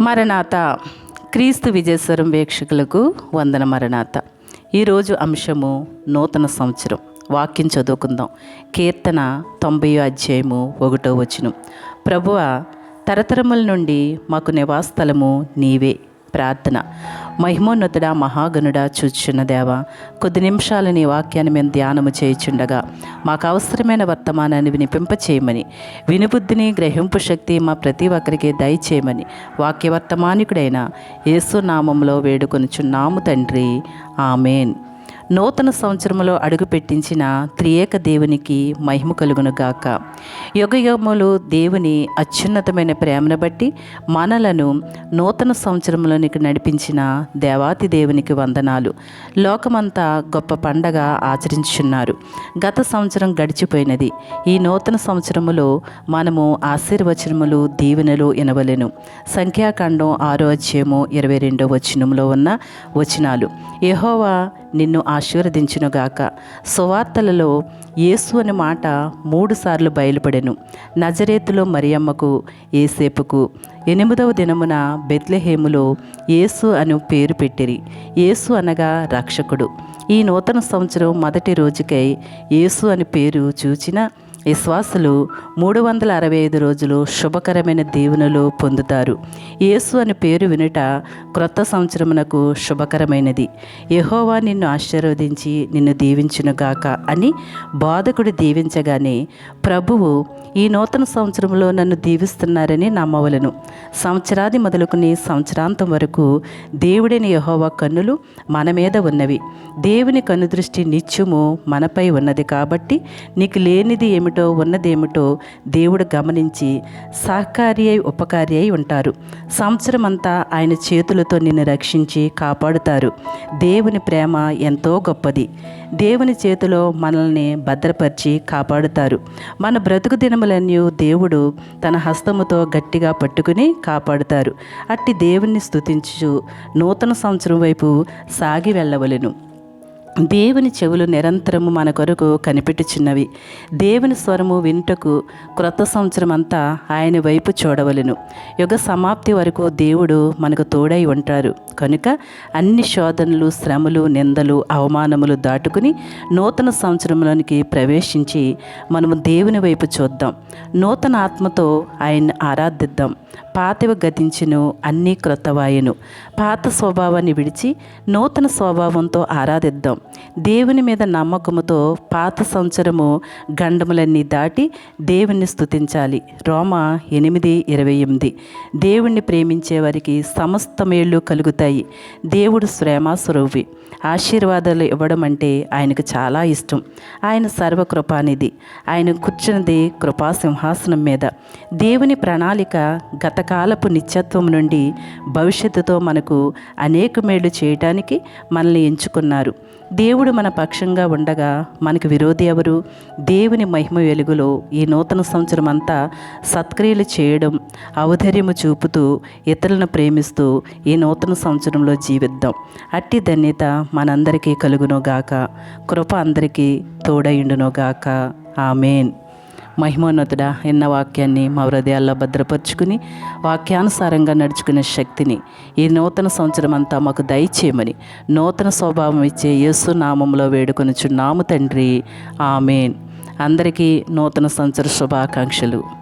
మరణాత క్రీస్తు విజయస్వరం వీక్షకులకు వందన మరణాత ఈరోజు అంశము నూతన సంవత్సరం. వాక్యం చదువుకుందాం. కీర్తన తొంభై అధ్యాయము ఒకటో వచనం. ప్రభువ తరతరముల నుండి మాకు నివాసస్థలము నీవే. ప్రార్థన. మహిమోన్నతుడ మహాగణుడా చూచున్న దేవ కొద్ది నిమిషాలు నీ వాక్యాన్ని మేము ధ్యానము చేయుచుండగా మాకు అవసరమైన వర్తమానాన్ని వినిపింప చేయమని వినుబుద్ధిని గ్రహింపు శక్తి మా ప్రతి ఒక్కరికి దయచేయమని వాక్య వర్తమానికుడైన యేసు నామంలో వేడుకొనుచున్నాము తండ్రి. ఆమెన్. నూతన సంవత్సరంలో అడుగుపెట్టించిన త్రియేక దేవునికి మహిమ కలుగును గాక. దేవుని అత్యున్నతమైన ప్రేమను బట్టి మనలను నూతన సంవత్సరంలోనికి నడిపించిన దేవాతి దేవునికి వందనాలు. లోకమంతా గొప్ప పండగ ఆచరించున్నారు గత సంవత్సరం గడిచిపోయినది. ఈ నూతన సంవత్సరములో మనము ఆశీర్వచనములు దీవెనలు ఇనవలెను సంఖ్యాకాండం ఆరో అధ్యాయము ఇరవై రెండో వచనంలో ఉన్న వచనాలు. యహోవా నిన్ను ఆశీర్వదించునుగాక. సువార్తలలో యేసు అనే మాట మూడుసార్లు బయలుపడెను. నజరేతులో మరియమ్మకు ఏసేపుకు ఎనిమిదవ దినమున బెత్లెహేములో యేసు అను పేరు పెట్టిరి. యేసు అనగా రక్షకుడు. ఈ నూతన సంవత్సరం మొదటి రోజుకై యేసు అని పేరు చూచిన విశ్వాసులు మూడు వందల అరవై ఐదు రోజులు శుభకరమైన దీవెనలు పొందుతారు. యేసు అని పేరు వినుట క్రొత్త సంవత్సరమునకు శుభకరమైనది. యహోవా నిన్ను ఆశీర్వదించి నిన్ను దీవించునుగాక అని బాధకుడు దీవించగానే ప్రభువు ఈ నూతన సంవత్సరంలో నన్ను దీవిస్తున్నారని నమ్మవలను. సంవత్సరాది మొదలుకుని సంవత్సరాంతం వరకు దేవుడైన యహోవా కన్నులు మన మీద ఉన్నవి. దేవుని కన్నుదృష్టి నిత్యము మనపై ఉన్నది కాబట్టి నీకు లేనిది ఏమి ఏమిటో ఉన్నదేమిటో దేవుడు గమనించి సహకారి అయి ఉపకారి అయి ఉంటారు. సంవత్సరం అంతా ఆయన చేతులతో నిన్ను రక్షించి కాపాడుతారు. దేవుని ప్రేమ ఎంతో గొప్పది. దేవుని చేతిలో మనల్ని భద్రపరిచి కాపాడుతారు. మన బ్రతుకు దినములన్నీ దేవుడు తన హస్తముతో గట్టిగా పట్టుకుని కాపాడుతారు. అట్టి దేవుణ్ణి స్థుతించు నూతన సంవత్సరం వైపు సాగి వెళ్ళవలెను. దేవుని చెవులు నిరంతరము మన కొరకు కనిపెట్టుచున్నవి. దేవుని స్వరము వింటకు క్రొత్త సంవత్సరం అంతా ఆయన వైపు చూడవలెను. యుగ సమాప్తి వరకు దేవుడు మనకు తోడై ఉంటారు. కనుక అన్ని శోధనలు శ్రమలు నిందలు అవమానములు దాటుకుని నూతన సంవత్సరంలోనికి ప్రవేశించి మనము దేవుని వైపు చూద్దాం. నూతన ఆత్మతో ఆయన్ని ఆరాధిద్దాం. పాతవి గతించును అన్నీ క్రొత్తవాయను. పాత స్వభావాన్ని విడిచి నూతన స్వభావంతో ఆరాధిద్దాం. దేవుని మీద నమ్మకముతో పాత సంవత్సరము గండములన్నీ దాటి దేవుణ్ణి స్తుతించాలి. రోమ ఎనిమిది ఇరవై ఎనిమిది. దేవుణ్ణి ప్రేమించే వారికి సమస్త మేళ్ళు కలుగుతాయి. దేవుడు శ్రేమాస్వరూపి. ఆశీర్వాదాలు ఇవ్వడం అంటే ఆయనకు చాలా ఇష్టం. ఆయన సర్వకృపానిధి. ఆయన కూర్చున్నది కృపాసింహాసనం మీద. దేవుని ప్రణాళిక గతకాలపు నిత్యత్వం నుండి భవిష్యత్తుతో మనకు అనేక మేళ్ళు చేయటానికి మనల్ని ఎంచుకున్నారు. దేవుడు మన పక్షంగా ఉండగా మనకు విరోధి ఎవరు? దేవుని మహిమ వెలుగులో ఈ నూతన సంవత్సరం అంతా సత్క్రియలు చేయడం ఔదర్యము చూపుతూ ఇతరులను ప్రేమిస్తూ ఈ నూతన సంవత్సరంలో జీవిద్దాం. అట్టి ధన్యత మనందరికీ కలుగునోగాక. కృప అందరికీ తోడయుండునోగాక. ఆమెన్. మహిమోన్నతుడ ఎన్న వాక్యాన్ని మా హృదయాల్లో భద్రపరుచుకుని వాక్యానుసారంగా నడుచుకునే శక్తిని ఈ నూతన సంవత్సరం అంతా మాకు దయచేయమని నూతన స్వభావం ఇచ్చే యేసు నామంలో వేడుకొనుచున్నాము తండ్రి. ఆమెన్. అందరికీ నూతన సంవత్సర శుభాకాంక్షలు.